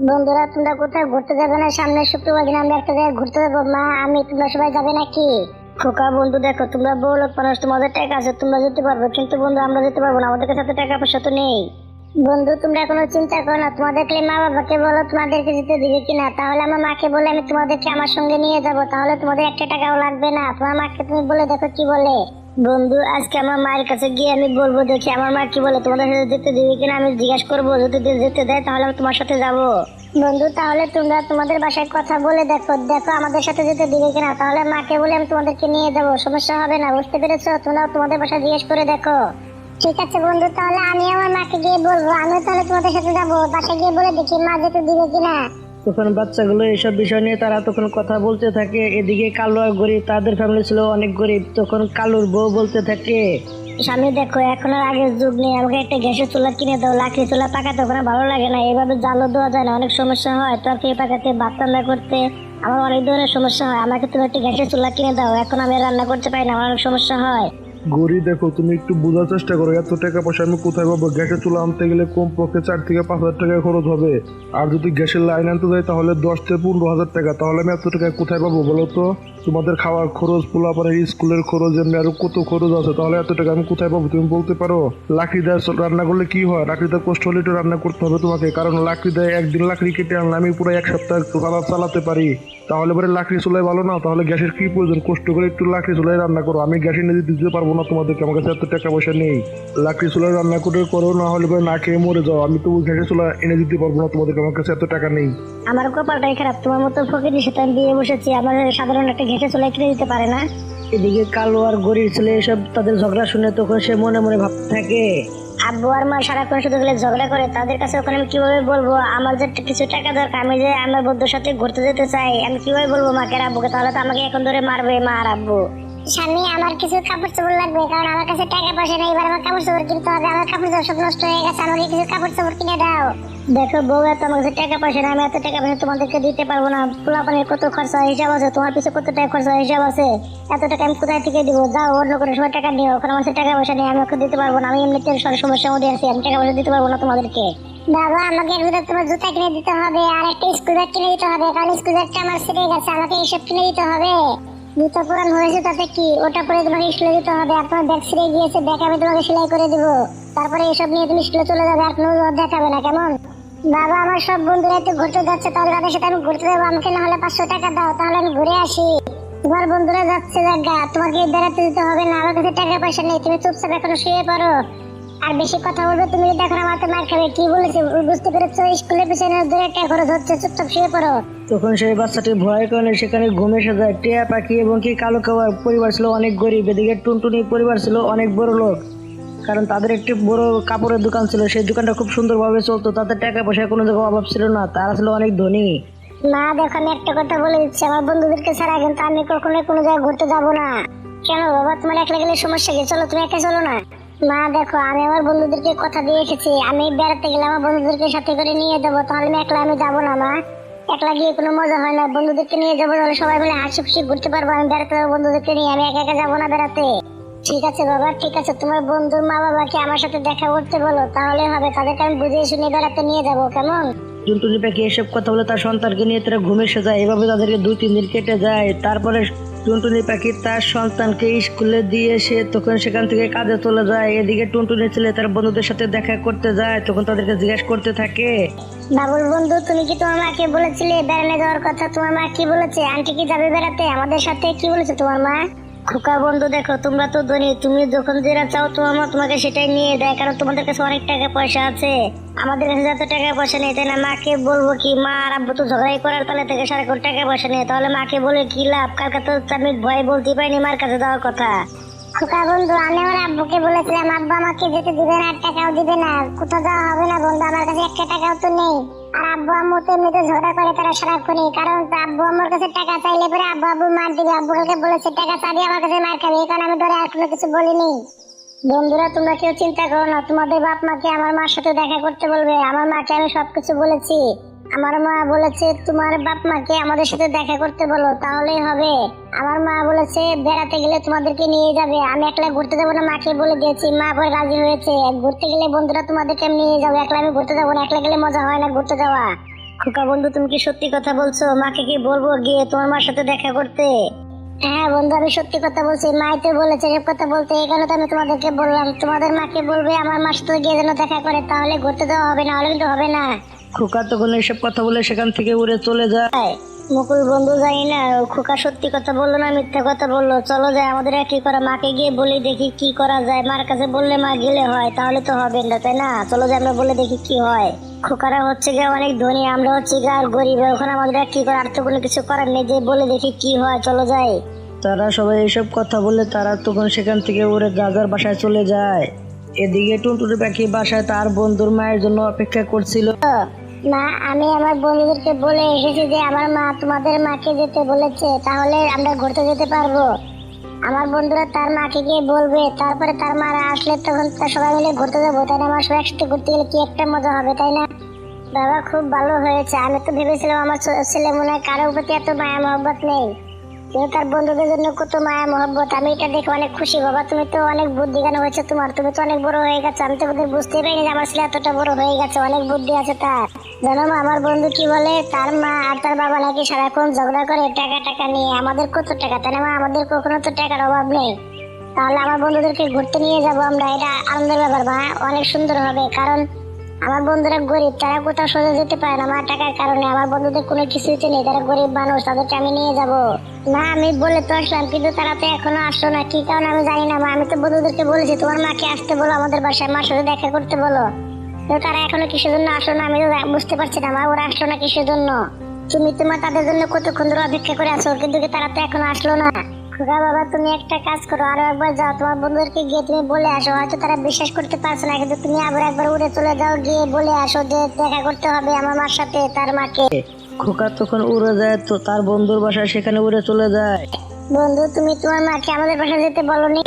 বন্ধুরা, তোমরা কোথাও ঘুরতে যাবে না? সামনে শুক্রবার দিন আমরা একটা জায়গায় ঘুরতে যাব। মা, আমি তোমরা সবাই যাবে নাকি? খোকা, বন্ধু, দেখো, তোমরা বউ লোক মানুষ, তোমাদের টাকা আছে, তোমরা যেতে পারবে। কিন্তু বন্ধু, আমরা যেতে পারব না, আমাদের কাছে টাকা পয়সা তো নেই। বন্ধু, তোমরা কোনো চিন্তা করো না, তোমাদেরকে মা বাবাকে বলো, তোমাদেরকে যেতে দিবে কিনা। তাহলে আমার মাকে বলে আমি তোমাদেরকে আমার সঙ্গে নিয়ে যাব। তাহলে তোমাদের একটা টাকাও লাগবে না। তোমার মাকে তুমি বলে দেখো কি বলে। বন্ধু, আজকে আমার মায়ের কাছে গিয়ে আমি বলব, দেখি আমার মা কি বলে? তোমাদের সাথে যেতে দিবে কিনা? আমি জিজ্ঞাসা করব, যদি যেতে দেয়, তাহলে আমি তোমার সাথে যাব। বন্ধু, তাহলে তোমরা তোমাদের বাসায় কথা বলে দেখো। দেখো, আমাদের সাথে যেতে দিবে কিনা? তাহলে মাকে বলে আমি তোমাদেরকে নিয়ে যাব। সমস্যা হবে না, বুঝতে পেরেছ? তোমরা তোমাদের বাসায় জিজ্ঞেস করে দেখো। ঠিক আছে বন্ধু, তাহলে আমি আমার মাকে গিয়ে বলব। আমি তাহলে তোমাদের সাথে যাব। বাসায় গিয়ে বলে দেখি মা যেতে দিবে কিনা। তখন বাচ্চাগুলো এসব বিষয় নিয়ে তারা তখন কথা বলতে থাকে। এদিকে কালো আর গরিব, তাদের ফ্যামিলি ছিল অনেক গরিব। তখন কালুর বউ বলতে থাকে, স্বামী, দেখো, এখন আর আগের যুগ নেই। আমাকে একটা গ্যাসের চুলা কিনে দাও, লাকড়ি চুলা পাকাতে ওখানে ভালো লাগে না। এইভাবে জালও দেওয়া যায় না, অনেক সমস্যা হয়। তরকারি পাকাতে, ভাত রান্না করতে, আমার অনেক ধরনের সমস্যা হয়। আমাকে তুমি একটা গ্যাসের চুলা কিনে দাও। এখন আমি রান্না করতে পারি না, আমার অনেক সমস্যা হয়। গড়ি দেখো, তুমি একটু বোঝার চেষ্টা করো, এত টাকা পয়সা আমি কোথায় পাবো? গ্যাসের চুলা আনতে গেলে কম পক্ষে চার থেকে পাঁচ হাজার টাকা খরচ হবে। আর যদি গ্যাসের লাইন আনতে যাই, তাহলে দশ থেকে পনেরো হাজার টাকা। তাহলে আমি এত টাকা কোথায় পাবো বলো তো? তোমাদের খাওয়ার খরচ, পোলাপানের স্কুলের খরচ, এমনি আরও কত খরচ আছে? তাহলে এত টাকা আমি কোথায় পাবো? তুমি বলতে পারো? লাকড়ি দেয় রান্না করলে কি হয়? লাকড়ি দেয় কষ্ট হলে একটু রান্না করতে হবে তোমাকে। কারণ লাকড়ি দেয় একদিন লাকড়ি কেটে আনলে আমি পুরো এক সপ্তাহ চালা চালাতে পারি। তাহলে পরে লাকড়ি চুলাই ভালো না? তাহলে গ্যাসের কি প্রয়োজন? কষ্ট করে একটু লাকড়ি চুলাই রান্না করো। আমি গ্যাসে নিয়ে দিতে পারব না তোমাদেরকে। আমার কাছে এত টাকা পয়সা নেই। লাকড়ি চুলাই রান্না করে করো, না হলে পরে না খেয়ে মরে যাও। আমি তো গ্যাসের চুলা এনে দিতে পারব না তোমাদেরকে। আমার কাছে এত টাকা নেই। আমার কপালটাই খারাপ। তোমার মতো ফকিরের সাথে আমি বিয়ে বসেছি। আমার সাধারণ একটা ঘেটে চুলা কিনে দিতে পারে না? এদিকে কালো আর গরিব ছেলে এসব তাদের ঝগড়া শুনে তখন সে মনে মনে ভাবতে থাকে। আব্বু আর মা সারাক্ষণ শুধু গেলে ঝগড়া করে তাদের কাছে ওখানে আমি কীভাবে বলব? আমার যে কিছু টাকা দরকার আমি যে আমার বন্ধুর সাথে ঘুরতে যেতে চাই আমি কীভাবে বলব মাকে আব্বুকে? তাহলে তো আমাকে এখন ধরে মারবে মা আর আব্বু। স্বামী আমার কিছু কাপড় চোপড় লাগবে কারণ আমার কাছে টাকা পয়সা নেই এবার আমার কাপড় চোপড় কিনতে হবে আমার কাপড় চোপড় সব নষ্ট হয়ে গেছে আমাকে কিছু কাপড় চোপড় কিনে দাও। দেখো বউ, এত আমার কাছে টাকা পয়সা নেই, আমি এত টাকা পয়সা তোমাদেরকে দিতে পারব না। পোলাপানের কত খরচা, হিসাব আছে? তোমার পিছনে কত টাকা খরচা, হিসাব আছে? এত টাকা আমি কোথায় থেকে দিব? যাও, অন্য কোনো সময় টাকা নিও। ওখানে আমার টাকা পয়সা নেই, আমি ওকে দিতে পারব না। আমি এমনিতে সব সমস্যার মধ্যে আছি, আমি টাকা পয়সা দিতে পারব না তোমাদেরকে। বাবা, আমাকে এর ভিতরে তোমার জুতা কিনে দিতে হবে আর একটা স্কুটার কিনে দিতে হবে, কারণ স্কুটারটা আমার ছিঁড়ে গেছে, আমাকে এইসব কিনে দিতে হবে। জুতা পুরান হয়েছে তাতে কি? ওটা পরে তোমাকে স্কুলে দিতে হবে, আর তোমার ব্যাগ ছিঁড়ে গিয়েছে ব্যাগ আমি তোমাকে সেলাই করে দিব। তারপরে এসব নিয়ে তুমি স্কুলে চলে যাবে, আর কোনো দেখাবে না, কেমন? বাবা, আমার সব বন্ধুরা একটু ঘুরতে যাচ্ছে, তাহলে তাদের সাথে আমি ঘুরতে যাব। আমাকে না হলে পাঁচশো টাকা দাও, তাহলে আমি ঘুরে আসি। তোমার বন্ধুরা যাচ্ছে জায়গা, তোমাকে বেড়াতে দিতে হবে, না আমার কাছে টাকা পয়সা নেই, তুমি চুপচাপ এখনও শুয়ে পড়ো। আর বেশি কথা বলবে, তুমি যদি এখন আমার মার খাবে, কি বলেছি? বুঝতে পেরেছ? স্কুলের পিছনে দু একটা খরচ হচ্ছে চুপচাপ শুয়ে পড়ো। তখন সেই বাচ্চাটি ভয়ের কারণে সেখানে ঘুমে এসে যায়। টিয়া পাখি এবং কি কালো কাওয়ার পরিবার ছিল অনেক গরিব, এদিকে টুনটুনি পরিবার ছিল অনেক বড় লোক কারণ তাদের একটি বড় কাপড়ের দোকান ছিল, সেই দোকানটা খুব সুন্দরভাবে চলতো। তাদের টাকা পয়সার কোনো জায়গায় অভাব ছিল না, তারা ছিল অনেক ধনী। না দেখো, আমি একটা কথা বলে দিচ্ছি। আমার বন্ধুদেরকে ছাড়া কিন্তু আমি কখনোই কোনো জায়গায় ঘুরতে যাব না। কেন বাবা, তোমার একলা গেলে সমস্যা কি? চলো, তুমি একা চলো না? মা, দেখো, আমি আমার বন্ধুদেরকে কথা দিয়ে এসেছি। আমি বেড়াতে গেলে আমার বন্ধুদেরকে সাথে করে নিয়ে যাব, তাহলে আমি একলা আমি যাব না, মা। একলা গিয়ে কোনো মজা হয় না। বন্ধুদেরকে নিয়ে যাব, তাহলে সবাই মিলে হাসি খুশি ঘুরতে পারব। আমি বেড়াতে যাব, বন্ধুদেরকে নিয়ে। আমি একা একা যাব না বেড়াতে। ঠিক আছে বাবা ঠিক আছে। তোমার বন্ধুর মা বাবাকে আমার সাথে দেখা করতে বলো তাহলে হবে। তাদেরকে আমি বুঝিয়ে শুনে বেড়াতে নিয়ে যাব কেমন? টুনটুনি পাখি এসব কথা বলে তার সন্তানকে নিয়ে তারা ঘুমে এসে যায়? এভাবে তাদেরকে দুই তিন দিন কেটে যায়। তারপরে টুনটুনি পাখি তার সন্তানকে স্কুলে দিয়ে সে তখন সেখান থেকে কাজে চলে যায়। এদিকে টুনটুনি ছেলে তার বন্ধুদের সাথে দেখা করতে যায় তখন তাদেরকে জিজ্ঞাসা করতে থাকে। বাবুল বন্ধু তুমি কি তোমার মাকে বলেছিলে বেড়ানে যাওয়ার কথা? তোমার মা কি বলেছে? আন্টি কি যাবে বেড়াতে? আমাদের সাথে কি বলেছে তোমার মা? খোকা বন্ধু, দেখো, তোমরা তো ধনী, তুমি যখন যেটা চাও তো আমার তোমাকে সেটাই নিয়ে দেয়, কারণ তোমাদের কাছে অনেক টাকা পয়সা আছে। আমাদের কাছে যত টাকা পয়সা নেই, তাই না? মাকে বলব কি, মা আর আব্বু তো ঝগড়াই করার তাহলে থেকে কোটি টাকা পয়সা নেই। তাহলে মাকে বলে কি লাভ? কালকে তো আমি ভয় বলতে পারিনি মার কাছে যাওয়ার কথা। বন্ধু, আমি আব্বুকে বলেছিলাম, আব্বু, আমাকে যেতে দিবে না টাকাও দিবে না, কোথাও যাওয়া হবে না বন্ধু, আমার কাছে একটা টাকাও তো নেই। আর আব্বু আম্মু তো এমনিতে ঝগড়া করে, তারা সারাক্ষণই কারণ আব্বু আম্মুর কাছে টাকা চাইলে পরে আব্বু আব্বু মার দিবে, আব্বু কালকে বলেছে, টাকা চাবি, আমার কাছে মার খাবে। এই আমি ধরে আর কোনো কিছু বলিনি। বন্ধুরা, তোমরা কেউ চিন্তা করো না, তোমাদের বাপ মাকে আমার মার সাথে দেখা করতে বলবে, আমার মাকে আমি সবকিছু বলেছি। আমার মা বলেছে, তোমার বাপ মাকে আমাদের সাথে দেখা করতে বলো, তাহলেই হবে। আমার মা বলেছে, বেড়াতে গেলে তোমাদেরকে নিয়ে যাবে। আমি একলা ঘুরতে যাব না, মাকে বলে দিয়েছি। মা পরে রাজি হয়েছে। ঘুরতে গেলে বন্ধুরা তোমাদেরকে আমি নিয়ে যাব। একলা আমি ঘুরতে যাব না, একলা গেলে মজা হয় না ঘুরতে যাওয়া। খোকা বন্ধু, তুমি কি সত্যি কথা বলছো? মাকে কি বলব গিয়ে তোমার মার সাথে দেখা করতে? হ্যাঁ বন্ধু, আমি সত্যি কথা বলছি। মাই তো বলেছে এসব কথা বলতে। এই কারণে তো আমি তোমাদেরকে বললাম, তোমাদের মাকে বলবে, আমার মার সাথে গিয়ে যেন দেখা করে। তাহলে ঘুরতে যাওয়া হবে, না হলে কিন্তু হবে না। খোকা তখন এসব কথা বলে সেখান থেকে উড়ে চলে যায়। মুকুল বন্ধু জানি না খোকা সত্যি কথা বলল না মিথ্যা কথা বলল? চলো যাই আমাদের আর কি করা? মাকে গিয়ে বলি দেখি কি করা যায়। মার কাছে বললে মা গেলে হয় তাহলে তো হবে না তাই না? চলো যাই আমরা বলে দেখি কি হয়। খোকারা হচ্ছে গিয়ে অনেক ধনী আমরা হচ্ছে গিয়ে আর গরিব ওখানে আমাদের আর কি করা? আর তো কোনো কিছু করার নেই যে বলে দেখি কি হয় চলো যাই। তারা সবাই এসব কথা বলে তারা তখন সেখান থেকে উড়ে গাজার বাসায় চলে যায়। এদিকে টুনটুনি পাখি বাসায় তার বন্ধুর মায়ের জন্য অপেক্ষা করছিল। না আমি আমার বন্ধুদেরকে বলে এসেছি যে আমার মা তোমাদের মাকে যেতে বলেছে, তাহলে আমরা ঘুরতে যেতে পারব। আমার বন্ধুরা তার মাকে গিয়ে বলবে, তারপরে তার মারা আসলে তখন সবাই মিলে ঘুরতে যাব। তাই না? আমার সবাই একসাথে ঘুরতে গেলে কি একটা মজা হবে, তাই না? বাবা, খুব ভালো হয়েছে। আমি তো ভেবেছিলাম আমার ছেলে মনে হয় কারোর প্রতি এত মায়া মহব্বত নেই। কিন্তু তার বন্ধুদের জন্য কত মায়া মহব্বত। আমি এটা দেখে অনেক খুশি বাবা। তুমি তো অনেক বুদ্ধি জ্ঞান হয়েছে তোমার। তুমি তো অনেক বড় হয়ে গেছো। আমি তো বোধহয় বুঝতেই পারিনি যে আমার ছেলে এতটা বড় হয়ে গেছে। অনেক বুদ্ধি আছে তার। জানো আমার বন্ধু কি বলে? তার মা আর তার বাবা নাকি সারাক্ষণ ঝগড়া করে টাকা টাকা নিয়ে। আমাদের কত টাকা? না মা, আমাদের কখনো তো টাকার অভাব নেই। তাহলে আমার বন্ধুদেরকে ঘুরতে নিয়ে যাব আমরা। এটা আনন্দের ব্যাপার মা। অনেক সুন্দর হবে। কারণ আমার বন্ধুরা গরিব, তারা কোথাও সোজা যেতে পারে না। আমার টাকার কারণে আমার বন্ধুদের কোনো কিছুতে নেই তারা গরিব মানুষ, তাদেরকে আমি নিয়ে যাব। না, আমি বলে তো আসলাম, কিন্তু তারা তো এখনও আসলো না। কি কারণে আমি জানি না, মা। আমি তো বন্ধুদেরকে বলেছি, তোমার মাকে আসতে বলো আমাদের বাসায়, মার সাথে দেখা করতে বলো। কিন্তু তারা এখনও কিসের জন্য আসলো না, আমি তো বুঝতে পারছি না, মা। ওরা আসলো না কিসের জন্য? তুমি তোমার তাদের জন্য কতক্ষণ ধরে অপেক্ষা করে আছো, কিন্তু তারা তো এখনও আসলো না? খোকা বাবা তুমি একটা কাজ করো আরও একবার যাও। তোমার বন্ধুদেরকে গিয়ে তুমি বলে আসো হয়তো তারা বিশ্বাস করতে পারছে না কিন্তু তুমি আবার একবার উড়ে চলে যাও গিয়ে বলে আসো যে দেখা করতে হবে আমার মার সাথে তার মাকে। খোকা তখন উড়ে যায় তো তার বন্ধুর বাসায় সেখানে উড়ে চলে যায়। বন্ধু তুমি তোমার মাকে আমাদের বাসায় যেতে বলো বলনি?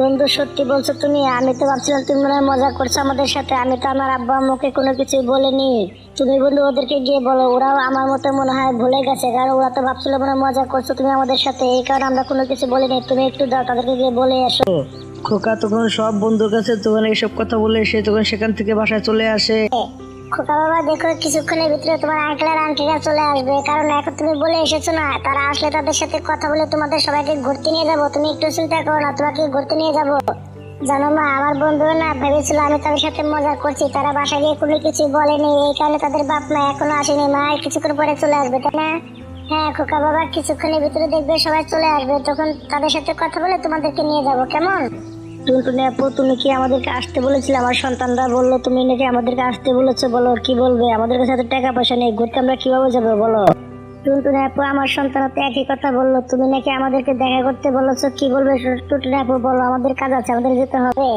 বন্ধু সত্যি বলছো তুমি আমি তো ভাবছিলাম তুমি মনে হয় মজা করছ আমাদের সাথে। আমি তো আমার আব্বা আম্মুকে কোনো কিছু বলিনি। তুমি বন্ধু ওদেরকে গিয়ে বলো ওরাও আমার মতো মনে হয় ভুলে গেছে কারণ ওরা তো ভাবছিল মনে মজা করছ তুমি আমাদের সাথে। এই কারণে আমরা কোনো কিছু বলিনি। তুমি একটু দাও তাদেরকে গিয়ে বলে এসো খোকা তখন সব বন্ধুর কাছে তখন এইসব কথা বলে সে তখন সেখান থেকে বাসায় চলে আসে। খোকা বাবা দেখো কিছুক্ষণের ভিতরে তোমার আঙ্কেল আর আন্টিরা চলে আসবে। কারণ এখন তুমি বলে এসেছ না, তারা আসলে তাদের সাথে কথা বলে তোমাদের সবাইকে ঘুরতে নিয়ে যাব। তুমি একটু চিন্তা করো না, তোমাকে ঘুরতে নিয়ে যাব। জানো মা, আমার বন্ধু না ভেবেছিল আমি তাদের সাথে মজা করছি, তারা বাসায় গিয়ে কোনো কিছু বলেনি। এই কারণে তাদের বাপ মা এখনও আসেনি। মা কিছুক্ষণ পরে চলে আসবে, তাই না? হ্যাঁ খোকা বাবা কিছুক্ষণের ভিতরে দেখবে সবাই চলে আসবে। তখন তাদের সাথে কথা বলে তোমাদেরকে নিয়ে যাব, কেমন? টুনটুনি আপু তুমি কি আমাদেরকে আসতে বলেছিলে? আমার সন্তানরা বলল, তুমি নাকি আমাদেরকে আসতে বলেছ? বলো কি বলবে? আমাদের কাছে এত টাকা পয়সা নেই, ঘুরতে আমরা কীভাবে যাব? বলো। টুনটুনি আপু আমার সন্তান তো একই কথা বলল, তুমি নাকি আমাদেরকে দেখা করতে বলেছ? কি বলবে? টুনটুনি আপু বলো, আমাদের কাজ আছে, আমাদের যেতে হবে।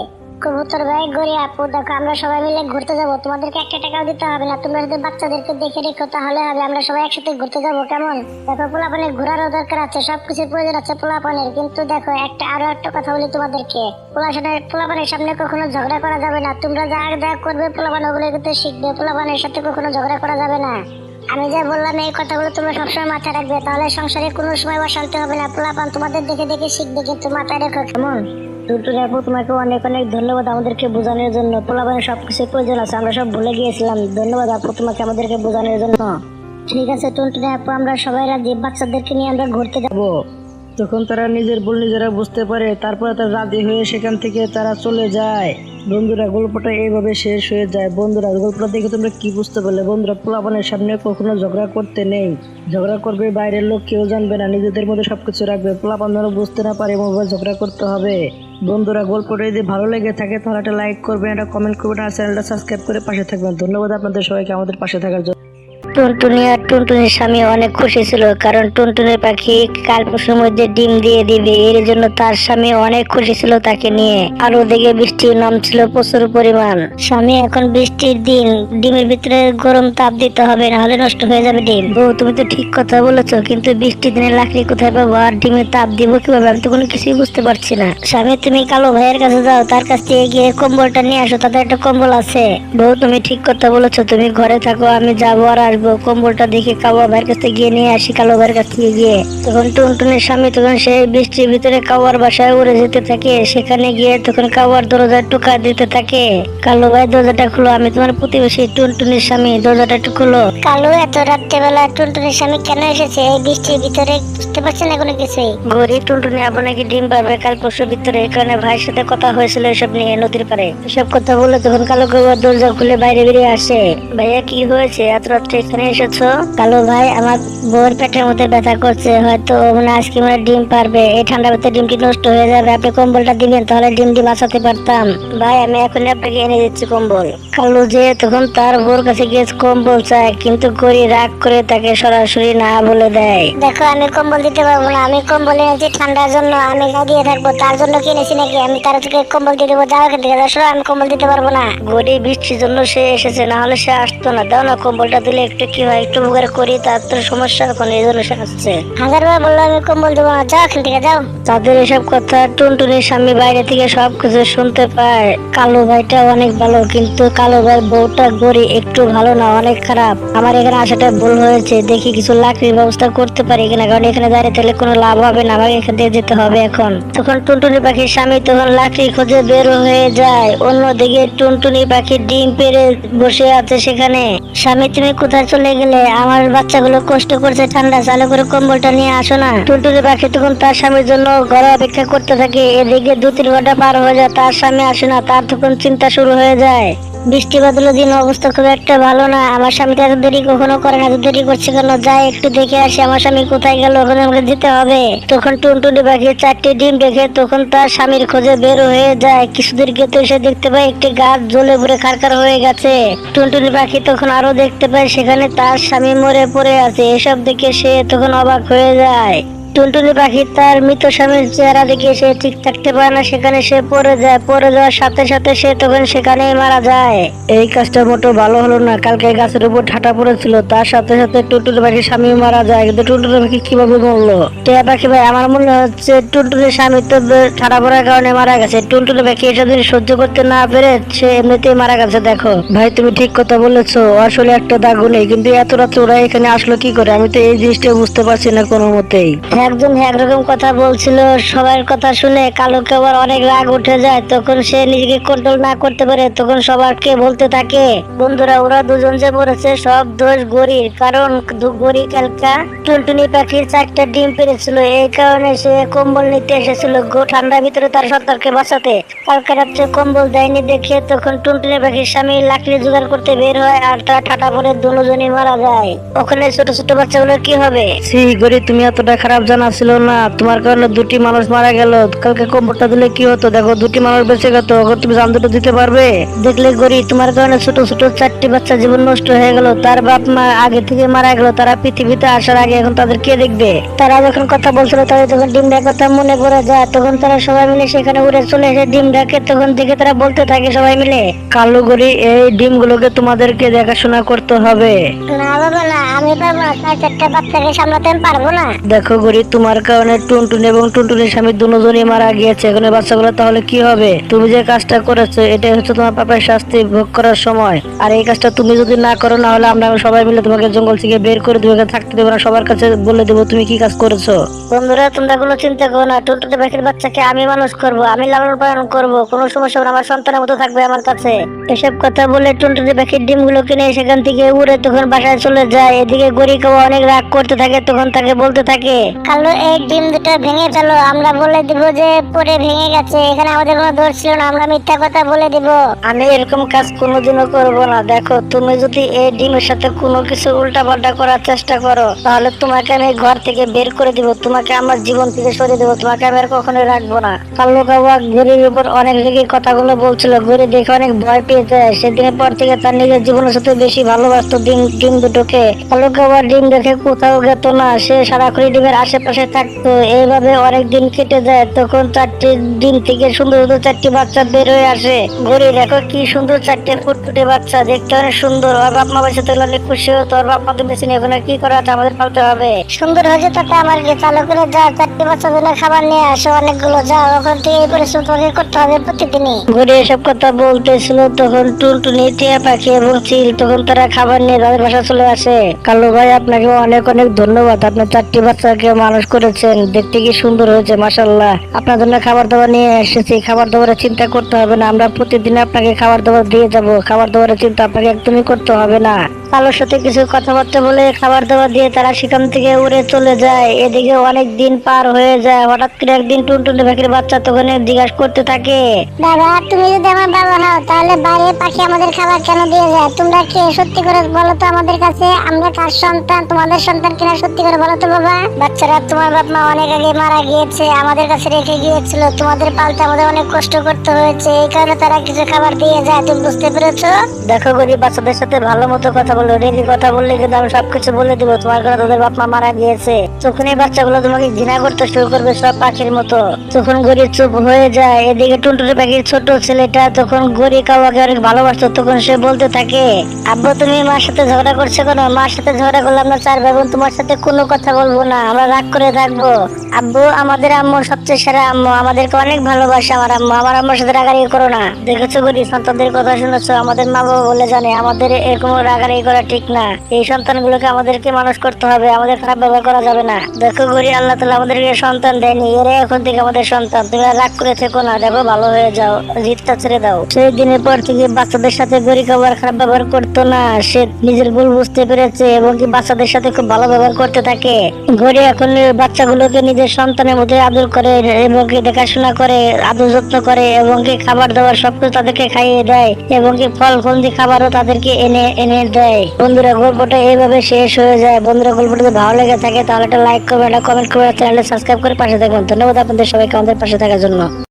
কবুতর ভাই গড়ি আপু, দেখো আমরা সবাই মিলে ঘুরতে যাব। তোমাদেরকে একটা টাকাও দিতে হবে না। তোমরা যদি বাচ্চাদেরকে দেখে রেখো, তাহলে হবে আমরা সবাই একসাথে ঘুরতে যাব। কেমন? দেখো, পোলাপানের ঘোরারও দরকার আছে, সবকিছুর প্রয়োজন আছে পোলাপানের। কিন্তু দেখো, একটা আরও একটা কথা বলি তোমাদেরকে। পোলাপানের পোলাপানের সামনে কখনো ঝগড়া করা যাবে না। তোমরা যা যা করবে পোলাপান ওগুলো কিন্তু শিখবে। পোলাপানের সাথে কখনো ঝগড়া করা যাবে না। আমি যা বললাম, এই কথাগুলো তোমরা সবসময় মাথায় রাখবে। তাহলে সংসারে কোনো সময় অশান্তি হবে না। পোলাপান তোমাদের দেখে দেখে শিখবে, কিন্তু মাথায় রেখো। কেমন? টুটুরি আপু তোমাকে অনেক অনেক ধন্যবাদ আমাদেরকে বোঝানোর জন্য। পোলাপানের সবকিছু প্রয়োজন আছে আমরা সব ভুলে গিয়েছিলাম। ধন্যবাদ আপু তোমাকে আমাদেরকে বোঝানোর জন্য। ঠিক আছে টুনটুনি আপু আমরা সবাই রাজি। বাচ্চাদেরকে নিয়ে আমরা ঘুরতে যাব। তখন তারা নিজের ভুল নিজেরা বুঝতে পারে, তারপরে তারা রাজি হয়ে সেখান থেকে তারা চলে যায়। বন্ধুরা, গল্পটা এইভাবে শেষ হয়ে যায়। বন্ধুরা, গল্পটা দেখে তোমরা কি বুঝতে পারলে? বন্ধুরা, পোলাপানের সামনে কখনো ঝগড়া করতে নেই। ঝগড়া করবে বাইরের লোক, কেউ জানবে না। নিজেদের মধ্যে সবকিছু রাখবে। পোলাপান যেন বুঝতে না পারে এভাবে ঝগড়া করতে হবে। বন্ধুরা, গল্পটা যদি ভালো লেগে থাকে তাহলে একটা লাইক করবেন, একটা কমেন্ট করবেন, আর চ্যানেলটা সাবস্ক্রাইব করে পাশে থাকবেন। ধন্যবাদ আপনাদের সবাইকে আমাদের পাশে থাকার জন্য। টুনটুনি আর টুনটুনির স্বামী অনেক খুশি ছিল, কারণ টুনটুনির পাখি কাল পরশুর মধ্যে ডিম দিয়ে দিবে। এর জন্য তার স্বামী অনেক খুশি ছিল তাকে নিয়ে। আর ওদিকে বৃষ্টির নামছিল প্রচুর পরিমাণ। স্বামী, এখন বৃষ্টির দিন। ডিমের ভিতরে গরম তাপ দিতে হবে, নাহলে নষ্ট হয়ে যাবে ডিম। বউ, তুমি তো ঠিক কথা বলেছ, কিন্তু বৃষ্টির দিনে লাকড়ি কোথায় পাবো? আর ডিমের তাপ দিব কীভাবে? আমি তো কোনো কিছুই বুঝতে পারছি না। স্বামী, তুমি কালো ভাইয়ের কাছে যাও, তার কাছ থেকে গিয়ে কম্বলটা নিয়ে আসো তাদের একটা কম্বল আছে। বউ, তুমি ঠিক কথা বলেছ, তুমি ঘরে থাকো, আমি যাব আর আসব কম্বলটা দেখে কাবা ভাইয়ের কাছ গিয়ে নিয়ে আসি কালো ভাইয়ের কাছ থেকে গিয়ে। তখন টুনটুনের স্বামী তখন সেই বৃষ্টির ভিতরে কাওয়ার বাসায় উড়ে যেতে থাকে। সেখানে গিয়ে তখন কাওয়ার দরজায় টোকা দিতে থাকে। কালো ভাই দরজাটা খুলো আমি তোমার প্রতিবেশী টুনটুনির স্বামী দরজাটা একটু খুলো। কালো এত রাত্রেবেলা টুনটুনির স্বামী কেন এসেছে? এই বৃষ্টির ভিতরে বুঝতে পারছি না কোনো কিছুই? গরিব টুনটুনি আবার নাকি ডিম পারবে? কাল পরশুর ভিতরে এই কারণে ভাইয়ের সাথে কথা হয়েছিল এসব নিয়ে নদীর পারে এসব কথা বলে তখন কালো কাবার দরজা খুলে বাইরে বেরিয়ে আসে। ভাইয়া কি হয়েছে? এত রাত্রে এখানে এসেছ? কালো ভাই আমার বউয়ের পেটের মধ্যে ব্যথা করছে হয়তো মানে আজকে মানে ডিম পারবে। এই ঠান্ডা ভিতরে ডিমটি নষ্ট হয়ে যাবে। আপনি কম্বলটা দিবেন তাহলে ডিম ডিম বাঁচাতে পারতাম। ভাই আমি এখন আপনাকে এনে দিচ্ছি কম্বল। কালু যে তখন তার বউর কাছে গিয়ে কম্বল চায় কিন্তু গড়ি রাগ করে তাকে সরাসরি না বলে দেয়। দেখো আমি কম্বল দিতে পারব না। আমি কম্বল এনেছি ঠান্ডার জন্য। আমি গাড়িয়ে থাকব তার জন্য কিনেছি নাকি? আমি তার থেকে কম্বল দিয়ে দেবো। যাও এখান থেকে। আমি কম্বল দিতে পারব না। গড়ি বৃষ্টির জন্য সে এসেছে না হলে সে আসতো না। দাও না কম্বলটা দিলে একটু কি হয়, একটু করি, তার তো সমস্যা, এখন বলল, আমি দেবো যাও এখান থেকে, যাও। তাদের এসব কথা টুনটুনির স্বামী বাইরে থেকে সবকিছু শুনতে পায়। কালো ভাইটা অনেক ভালো, কিন্তু কালো ভাই বউটা গড়ি একটু ভালো না, অনেক খারাপ। আমার এখানে আসাটা ভুল হয়েছে, দেখি কিছু লাকড়ির ব্যবস্থা করতে পারি কিনা, কারণ এখানে দাঁড়িয়ে তাহলে কোনো লাভ হবে না, আমাকে এখান থেকে যেতে হবে এখন। তখন টুনটুনি পাখির স্বামী তখন লাকড়ি খুঁজে বের হয়ে যায়। অন্যদিকে টুনটুনি পাখি ডিম পেরে বসে আছে সেখানে। স্বামী, তুমি কোথায় চলে গেলে আমার বাচ্চাগুলো কষ্ট করছে, ঠান্ডা চালু করে কম্বলটা নিয়ে আসো না। টুনটুনি পাখি তখন তার স্বামীর জন্য ঘরে অপেক্ষা করতে থাকে। এদিকে দু তিন ঘণ্টা পার হয়ে যায়, তার স্বামী আসে না, তার তখন চিন্তা শুরু হয়ে যায়। বৃষ্টি বাদলের দিন অবস্থা খুব একটা ভালো না। আমার স্বামী এত দেরি কখনো করে না, এত দেরি করছে কেন? যাই একটু দেখে আসি, আমার স্বামী কোথায় গেল, ওখানে আমাকে যেতে হবে। তখন টুনটুনি পাখি চারটি ডিম দেখে তখন তার স্বামীর খোঁজে বের হয়ে যায়। কিছুদূর গিয়ে তো এসে দেখতে পায় একটি গাছ জ্বলে পুড়ে খারখার হয়ে গেছে। টুনটুনি পাখি তখন আরও দেখতে পায়, সেখানে তার স্বামী মরে পড়ে আছে। এসব দেখে সে তখন অবাক হয়ে যায়। টুনটুনি পাখি তার মৃত স্বামীর চেহারা দেখে সে ঠিক থাকতে পারে না। সেখানে সে পড়ে যায় পড়ে যাওয়ার সাথে সাথে সে তখন সেখানেই মারা যায়। এই কাজটা মোটো ভালো হলো না। কালকে গাছের উপর ঠাটা পড়েছিল তার সাথে সাথে টুনটুনি পাখির স্বামী মারা যায়। কিন্তু টুনটুনি পাখি কীভাবে মরলো? টিয়া পাখি ভাই আমার মনে হচ্ছে টুনটুনির স্বামী তো ঠাটা পড়ার কারণে মারা গেছে। টুনটুনি পাখি এটা যদি সহ্য করতে না পেরে সে এমনিতেই মারা গেছে দেখো। ভাই তুমি ঠিক কথা বলেছ। আসলে একটা দাগু নেই। কিন্তু এত রাত্রে ওরা এখানে আসলো কি করে? আমি তো এই জিনিসটা বুঝতে পারছি না কোনো মতেই একজন একরকম কথা বলছিল, সবার কথা শুনে কালোকে আবার অনেক রাগ উঠে যায়। তখন সে নিজেকে কন্ট্রোল না করতে পারে, তখন সবারকে বলতে থাকে, বন্ধুরা, ওরা দুজন যে পড়েছে সব দোষ গরির। কারণ গরি কালকা টুনটুনি পাখির চারটা ডিম পেরেছিল। এই কারণে সে কম্বল নিতে এসেছিল। ঠান্ডার ভিতরে তার সন্তানকে বাঁচাতে। কালকে রাত্রে কম্বল দেয়নি দেখে তখন টুনটুনি পাখির স্বামী লাকড়ি জোগাড় করতে বের হয় আর তার ঠাটা পরে দুজনই মারা যায়। ওখানে ছোট ছোট বাচ্চাগুলো কি হবে? সেই গরি তুমি এতটা খারাপ জানা ছিল না। তোমার কারণে দুটি মানুষ মারা গেল। কালকে কম্বরটা দিলে কি হতো? দেখো দুটি মানুষ বেঁচে গেত তুমি জান দুটো দিতে পারবে? দেখলে গরি তোমার কারণে ছোট ছোট চারটি বাচ্চা জীবন নষ্ট হয়ে গেল। তার বাপ মা আগে থেকে মারা গেল। তারা পৃথিবীতে আসার আগে এখন তাদের কে দেখবে? তারা যখন কথা বলছিল তাদের যখন ডিম ডাক কথা মনে পড়ে যায় তখন তারা সবাই মিলে সেখানে উড়ে চলে এসে ডিম ডাকে। তখন দেখে তারা বলতে থাকে সবাই মিলে কালো গরি এই ডিমগুলোকে তোমাদেরকে দেখাশোনা করতে হবে। না বাবা না আমি না চারটা বাচ্চাকে সামলাতে পারব না। দেখো গরি তোমার কারণে টুনটুন এবং টুনটুনের স্বামী দুজনই মারা গিয়েছে। এখন বাচ্চাগুলো তাহলে কি হবে? তুমি যে কাজটা করেছ এটাই হচ্ছে তোমার পাপার শাস্তি ভোগ করার সময়। আর এই কাজটা তুমি যদি না করো না হলে আমরা সবাই মিলে তোমাকে জঙ্গল থেকে বের করে দেবো থাকতে দেবো না। সবার কাছে বলে দেবো তুমি কি কাজ করেছ? বন্ধুরা তোমরা কোনো চিন্তা করো না। টুনটুনি পাখির বাচ্চাকে আমি মানুষ করব আমি লালন পালন করব। কোনো সমস্যা হবে আমার সন্তানের মতো থাকবে আমার কাছে। এসব কথা বলে টুনটুনি পাখির ডিমগুলো কিনে সেখান থেকে উড়ে তখন বাসায় চলে যায়। এদিকে গরি খাওয়া অনেক রাগ করতে থাকে তখন তাকে বলতে থাকে কালো এই ডিম দুটো ভেঙে ফেলো। আমরা বলে দিব যে পরে ভেঙে গেছে। এখানে আমাদের কোনো দোষ ছিল না, আমরা মিথ্যা কথা বলে দিব। আমি এরকম কাজ কোনোদিনও করব না। দেখো, তুমি যদি এই ডিমের সাথে কোনো কিছু উল্টা পাল্টা করার চেষ্টা করো, তাহলে তোমাকে আমি ঘর থেকে বের করে দিব। তোমাকে আমার জীবন থেকে সরিয়ে দেবো। তোমাকে আমি আর কখনোই রাখব না। কালো কাবা ঘুরির উপর অনেক রেগে কথাগুলো বলছিল। ঘুরে দেখে অনেক ভয় পেয়ে যায়। সেদিনের পর থেকে তার নিজের জীবনের সাথে বেশি ভালোবাসতো ডিম ডিম দুটোকে। কালো কাবা ডিম দেখে কোথাও গেত না। সে সারাক্ষণ ডিমের আশে আশেপাশে থাকতো এইভাবে অনেক দিন কেটে যায়, তখন চারটি ডিম থেকে সুন্দর সুন্দর চারটি বাচ্চা বের হয়ে আসে। ঘড়ি দেখো কি সুন্দর চারটে ফুটফুটে বাচ্চা, দেখতে অনেক সুন্দর। ওর বাপ মা বেঁচে থাকলে অনেক খুশি হতো। ওর বাপ মা তো বেশি নেই কি করা আছে? আমাদের পালতে হবে। সুন্দর হয়েছে তো আমার কি চালু করে যা, চারটি বাচ্চা জন্য খাবার নিয়ে আসো, অনেকগুলো যা, ওখান থেকে এই পরিশ্রম তোমাকে করতে হবে প্রতিদিনই। ঘুরে এসব কথা বলতেছিল, তখন টুনটুনি টিয়া পাখি এবং চিল, তখন তারা খাবার নিয়ে তাদের বাসা চলে আসে। কালু ভাই, আপনাকে অনেক অনেক ধন্যবাদ। আপনার চারটি বাচ্চাকে মানুষ করেছেন। দেখতে কি সুন্দর হয়েছে মাসাল্লাহ আপনার জন্য খাবার দাবার নিয়ে এসেছি। খাবার দাবারের চিন্তা করতে হবে না। আমরা প্রতিদিন আপনাকে খাবার দাবার দিয়ে যাব। খাবার দাবারের চিন্তা আপনাকে একদমই করতে হবে না। কালোর সাথে কিছু কথাবার্তা বলে খাবার দাবার দিয়ে তারা সেখান থেকে উড়ে চলে যায়। এদিকে অনেক দিন পার হয়ে যায়। হঠাৎ করে একদিন টুনটুনি পাখির বাচ্চা তখন জিজ্ঞাসা করতে থাকে বাবা তুমি যদি আমার বাবা হও তাহলে বাইরে পাখি আমাদের খাবার কেন দিয়ে যায়? তোমরা কে? সত্যি করে বলো তো আমাদের কাছে। আমরা কার সন্তান? তোমাদের সন্তান কিনা সত্যি করে বলো তো বাবা? বাচ্চারা তোমার বাপ মা অনেক আগে মারা গিয়েছে। আমাদের কাছে রেখে গিয়েছিল। তোমাদের পালতে আমাদের অনেক কষ্ট করতে হয়েছে। এই কারণে তারা কিছু খাবার দিয়ে যায়। তুমি বুঝতে পেরেছ? দেখো গরিব বাচ্চাদের সাথে ভালো মতো কথা বলো রেডি কথা বললে কিন্তু আমি সবকিছু বলে দিব। তোমার কারণে তোদের বাপ মা মারা গিয়েছে। তখন এই বাচ্চাগুলো তোমাকে ঘৃণা করতে শুরু করবে সব পাখির মতো। তখন গরিব চুপ হয়ে যায়। এদিকে টুনটুনি পাখির ছোট ছেলেটা তখন গরি কাওয়াকে অনেক ভালোবাসতো। তখন সে বলতে থাকে, আব্বু, তুমি মার সাথে ঝগড়া করছ কেন? মার সাথে ঝগড়া করলে আমরা চার ভাই বোন, তোমার সাথে কোনো কথা বলব না। আমরা রাগ করে থাকব। আব্বু, আমাদের আম্মু সবচেয়ে সেরা আম্মু। আমাদেরকে অনেক ভালোবাসে আমার আম্মু। আমার আম্মুর সাথে রাগারাগি করো না। দেখেছ গরি সন্তানদের কথা শুনেছো? আমাদের মা বাবা বলে জানে, আমাদের এরকম রাগারাগি করা ঠিক না। এই সন্তানগুলোকে আমাদেরকে মানুষ করতে হবে, আমাদের খারাপ ব্যবহার করা যাবে না। দেখো গরি আল্লাহ তালা আমাদেরকে সন্তান দেয়নি। এরা এখন থেকে আমাদের সন্তান। তুমি রাগ করে থেকো না, দেখো, ভালো হয়ে যাও জিতটা ছেড়ে দাও। সেই দিনের পর থেকে বাচ্চাদের সাথে গরি খাবার খারাপ ব্যবহার করতো না। সে নিজের ভুল বুঝতে পেরেছে এবং কি বাচ্চাদের সাথে খুব ভালো ব্যবহার করতে থাকে। গরি এখন বাচ্চাগুলোকে নিজের সন্তানের মধ্যে আদর করে এবং কি দেখাশোনা করে, আদর যত্ন করে এবং কি খাবার দাবার সবকিছু তাদেরকে খাইয়ে দেয় এবং কি ফল ফলদি খাবারও তাদেরকে এনে এনে দেয়। বন্ধুরা, গল্পটা এইভাবে শেষ হয়ে যায়। বন্ধুরা, গল্পটা যদি ভালো লেগে থাকে, তাহলে একটা লাইক করবে, একটা কমেন্ট করবে চ্যানেলটা সাবস্ক্রাইব করে পাশে থাকবেন। ধন্যবাদ আপনাদের সবাইকে আমাদের পাশে থাকার জন্য।